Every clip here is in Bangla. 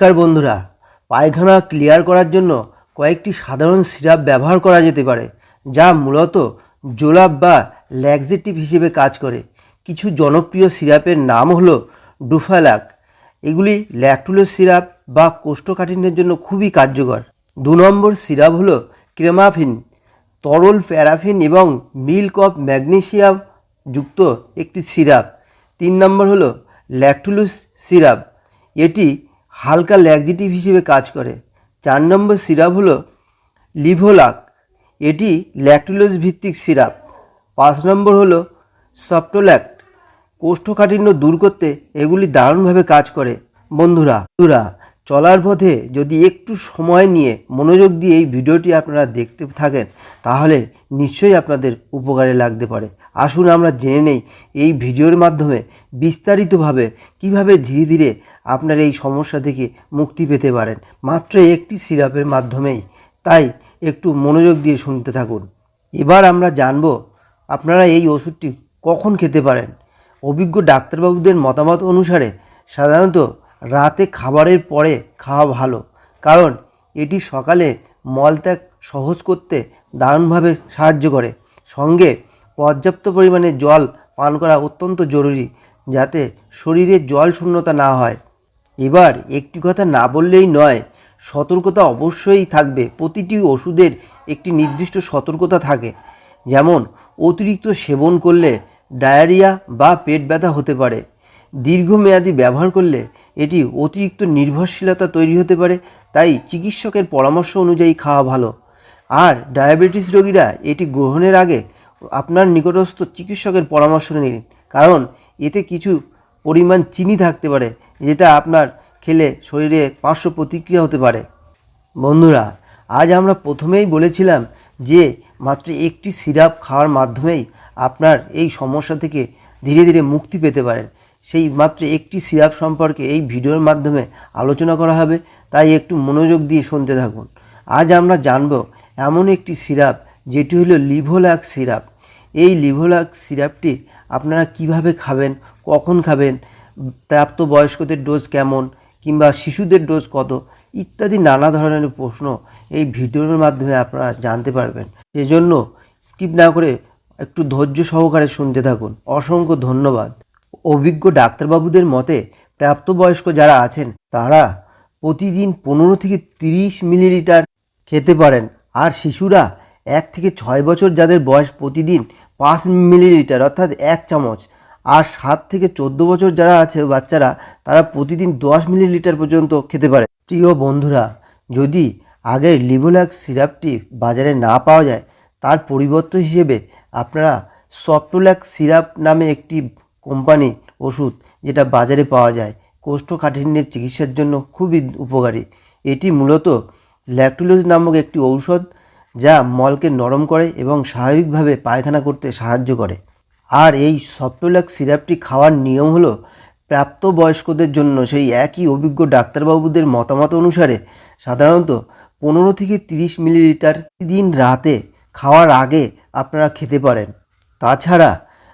নমস্কার বন্ধুরা, পায়খানা ক্লিয়ার করার জন্য কয়েকটি সাধারণ সিরাপ ব্যবহার করা যেতে পারে, যা মূলত জোলাপ বা ল্যাক্সেটিভ হিসেবে কাজ করে। কিছু জনপ্রিয় সিরাপের নাম হলো ডুফালাক। এগুলি ল্যাকটুলোজ সিরাপ বা কোষ্ঠকাঠিন্যের জন্য খুবই কার্যকর। দু নম্বর সিরাপ হলো ক্রেমাফিন। তরল প্যারাফিন এবং মিল্ক অফ ম্যাগনেসিয়াম যুক্ত একটি সিরাপ। তিন নম্বর হলো ল্যাকটুলুস সিরাপ। এটি হালকা ল্যাকজেটিভ হিসেবে কাজ করে। চার নম্বর সিরাপ হলো লিভোলাক। এটি ল্যাকটুলোজ ভিত্তিক সিরাপ। পাঁচ নম্বর হলো সফটোল্যাক্ট কোষ্ঠকাঠিন্য দূর করতে এগুলি দারুণভাবে কাজ করে। বন্ধুরা বন্ধুরা, চলার পথে যদি একটু সময় নিয়ে মনোযোগ দিয়ে এই ভিডিওটি আপনারা দেখতে থাকেন, তাহলে নিশ্চয়ই আপনাদের উপকারে লাগতে পারে। আসুন আমরা জেনে নেই এই ভিডিওর মাধ্যমে বিস্তারিতভাবে কীভাবে ধীরে ধীরে আপনার এই সমস্যা থেকে মুক্তি পেতে পারেন। মাত্র একটি সিরাপের মাধ্যমেই। তাই একটু মনোযোগ দিয়ে শুনতে থাকুন। এবার আমরা জানব, আপনারা এই ওষুধটি কখন খেতে পারেন? অভিজ্ঞ ডাক্তারবাবুদের মতামত অনুসারে সাধারণত রাতে খাবারের পরে খাওয়া ভালো। কারণ এটি সকালে মলত্যাগ সহজ করতে দারুণভাবে সাহায্য করে। সঙ্গে পর্যাপ্ত পরিমাণে জল পান করা অত্যন্ত জরুরি যাতে শরীরে জল শূন্যতা না হয়। এবার একটি কথা না বললেই নয়, সতর্কতা অবশ্যই থাকবে। প্রতিটি ওষুধের একটি নির্দিষ্ট সতর্কতা থাকে। যেমন, অতিরিক্ত সেবন করলে ডায়রিয়া বা পেট ব্যথা হতে পারে। দীর্ঘমেয়াদী ব্যবহার করলে এটি অতিরিক্ত নির্ভরশীলতা তৈরি হতে পারে। তাই চিকিৎসকের পরামর্শ অনুযায়ী খাওয়া ভালো। আর ডায়াবেটিস রোগীরা এটি গ্রহণের আগে আপনার নিকটস্থ চিকিৎসকের পরামর্শ নিন। কারণ এতে কিছু পরিমাণ চিনি থাকতে পারে, যেটা আপনার খেলে শরীরে পার্শ্ব প্রতিক্রিয়া হতে পারে। বন্ধুরা, আজ আমরা প্রথমেই বলেছিলাম যে মাত্র একটি সিরাপ খাওয়ার মাধ্যমেই আপনার এই সমস্যা থেকে ধীরে ধীরে মুক্তি পেতে পারেন। সেই মাত্র একটি সিরাপ সম্পর্কে এই ভিডিওর মাধ্যমে আলোচনা করা হবে, তাই একটু মনোযোগ দিয়ে শুনতে থাকুন। আজ আমরা জানব এমন একটি সিরাপ, যেটি হলো লিভোলাক সিরাপ। এই লিভোলাক সিরাপটি আপনারা কীভাবে খাবেন? কখন খাবেন? প্রাপ্তবয়স্কদের ডোজ কেমন? কিংবা শিশুদের ডোজ কত? ইত্যাদি নানা ধরনের প্রশ্ন এই ভিডিওর মাধ্যমে আপনারা জানতে পারবেন। সেজন্য স্কিপ না করে একটু ধৈর্য সহকারে শুনতে থাকুন। অসংখ্য ধন্যবাদ। অভিজ্ঞ ডাক্তারবাবুদের মতে প্রাপ্তবয়স্ক যারা আছেন, তারা প্রতিদিন পনেরো থেকে তিরিশ মিলিলিটার খেতে পারেন। আর শিশুরা এক থেকে ছয় বছর যাদের বয়স প্রতিদিন পাঁচ মিলিলিটার, অর্থাৎ এক চামচ। আর সাত থেকে চোদ্দ বছর যারা আছে, বাচ্চারা, তারা প্রতিদিন দশ মিলিলিটার পর্যন্ত খেতে পারে। প্রিয় বন্ধুরা, যদি আগের লিভোলাক সিরাপটি বাজারে না পাওয়া যায়, তার পরিবর্তন হিসেবে আপনারা সফটোল্যাক সিরাপ নামে একটি কোম্পানি ওষুধ যেটা বাজারে পাওয়া যায়, কোষ্ঠকাঠিন্যের চিকিৎসার জন্য খুবই উপকারী। এটি মূলত ল্যাকটুলোজ নামক একটি ঔষধ যা মলকে নরম করে এবং স্বাভাবিকভাবে পায়খানা করতে সাহায্য করে। আর এই সফটোল্যাক সিরাপটি খাওয়ার নিয়ম হলো, প্রাপ্তবয়স্কদের জন্য সেই একই অভিজ্ঞ ডাক্তারবাবুদের মতামত অনুসারে সাধারণত পনেরো থেকে তিরিশ মিলিলিটার দিন রাতে খাওয়ার আগে আপনারা খেতে পারেন। তাছাড়া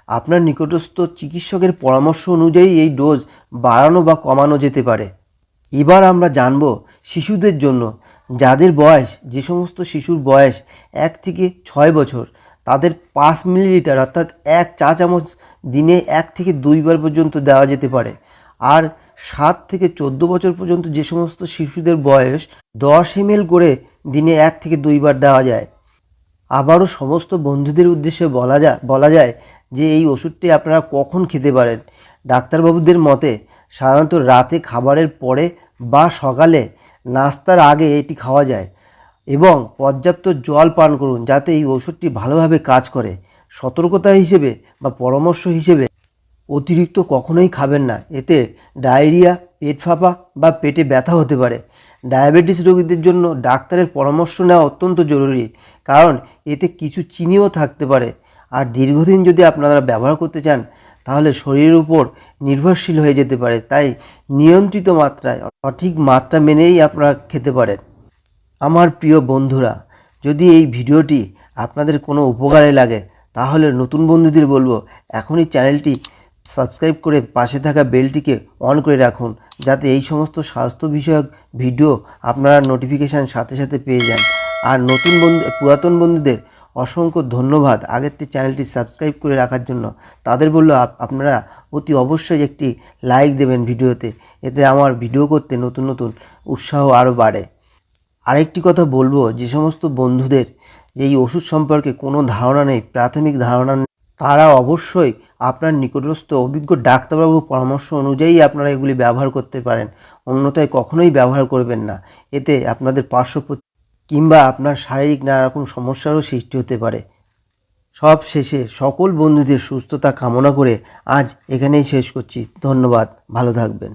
আপনার নিকটস্থ চিকিৎসকের পরামর্শ অনুযায়ী এই ডোজ বাড়ানো বা কমানো যেতে পারে। এবার আমরা জানব শিশুদের জন্য যাদের বয়স, যে সমস্ত শিশুর বয়স এক থেকে ছয় বছর, তাদের পাঁচ মিলিলিটার অর্থাৎ এক চা চামচ দিনে এক থেকে দুইবার পর্যন্ত দেওয়া যেতে পারে। আর সাত থেকে চোদ্দ বছর পর্যন্ত যে সমস্ত শিশুদের বয়স দশ এমএল করে দিনে এক থেকে দুইবার দেওয়া যায়। আবারও সমস্ত বন্ধুদের উদ্দেশ্যে বলা যায় বলা যায় যে এই ওষুধটি আপনারা কখন খেতে পারেন। ডাক্তারবাবুদের মতে, সাধারণত রাতে খাবারের পরে বা সকালে নাস্তার আগে এটি খাওয়া যায় এবং পর্যাপ্ত জল পান করুন যাতে এই ওষুধটি ভালোভাবে কাজ করে। সতর্কতা হিসেবে বা পরামর্শ হিসেবে অতিরিক্ত কখনোই খাবেন না। এতে ডায়রিয়া, পেট ফাঁপা বা পেটে ব্যথা হতে পারে। ডায়াবেটিস রোগীদের জন্য ডাক্তারের পরামর্শ নেওয়া অত্যন্ত জরুরি, কারণ এতে কিছু চিনিও থাকতে পারে। আর দীর্ঘদিন যদি আপনারা ব্যবহার করতে চান তাহলে শরীরের উপর নির্ভরশীল হয়ে যেতে পারে। তাই নিয়ন্ত্রিত মাত্রায় সঠিক মাত্রা মেনেই আপনারা খেতে পারেন। আমার প্রিয় বন্ধুরা, যদি এই ভিডিওটি আপনাদের কোনো উপকারে লাগে, তাহলে নতুন বন্ধুদের বলব, এখনই চ্যানেলটি সাবস্ক্রাইব করে পাশে থাকা বেলটিকে অন করে রাখুন, যাতে এই সমস্ত স্বাস্থ্য বিষয়ক ভিডিও আপনারা নোটিফিকেশান সাথে সাথে পেয়ে যান। আর নতুন বন্ধু, পুরাতন বন্ধুদের অসংখ্য ধন্যবাদ। আগের থেকে চ্যানেলটি সাবস্ক্রাইব করে রাখার জন্য। তাদের বলল আপনারা অতি অবশ্যই একটি লাইক দেবেন ভিডিওতে। এতে আমার ভিডিও করতে নতুন নতুন উৎসাহ আরও বাড়ে। আরেকটি কথা বলব, যে সমস্ত বন্ধুদের এই ওষুধ সম্পর্কে কোনো ধারণা নেই, প্রাথমিক ধারণা নেই, তারা অবশ্যই আপনার নিকটস্থ অভিজ্ঞ ডাক্তারবাবুর পরামর্শ অনুযায়ী আপনারা এগুলি ব্যবহার করতে পারেন। অন্যথায় কখনোই ব্যবহার করবেন না। এতে আপনাদের পার্শ্ব কিংবা আপনার শারীরিক নানা রকম সমস্যারও সৃষ্টি হতে পারে। সব শেষে সকল বন্ধুদের সুস্থতা কামনা করে আজ এখানেই শেষ করছি। ধন্যবাদ। ভালো থাকবেন।